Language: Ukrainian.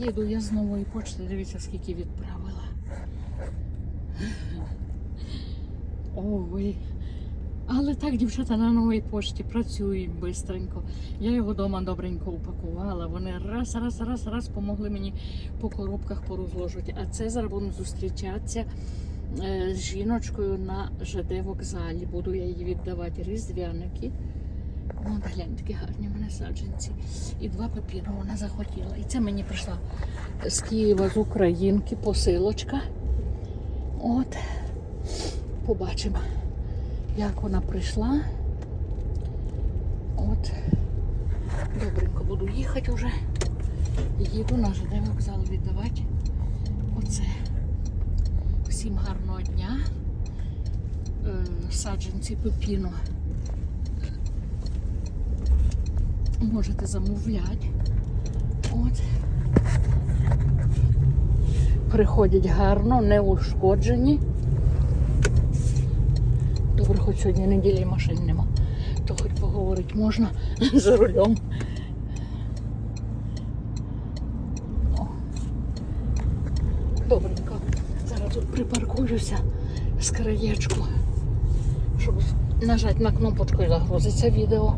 Їду я з нової почти, дивіться, скільки відправила. Ой. Але так, дівчата на новій пошті працюють швидко. Я його вдома добренько упакувала. Вони раз, раз, раз, раз помогли мені по коробках порозложити. А це зараз буду зустрічатися е, з жіночкою на ЖД вокзалі. Буду я їй віддавати різдвяники. Вон глянь, такі гарні мене саджанці. І два папіри вона захотіла. І це мені прийшла з Києва, з Українки, посилочка. От, побачимо, як вона прийшла. От, добренько буду їхати вже. Їду на ЖД вокзал віддавати. Оце. Всім гарного дня. Е, Саджанці пепіну. Можете замовляти. От. Приходять гарно, не ушкоджені. Добре, хоч сьогодні неділі машин нема. То хоч поговорити можна за рулем. О. Добренько. Зараз тут припаркуюся з краєчку, щоб нажати на кнопочку і загрузиться відео.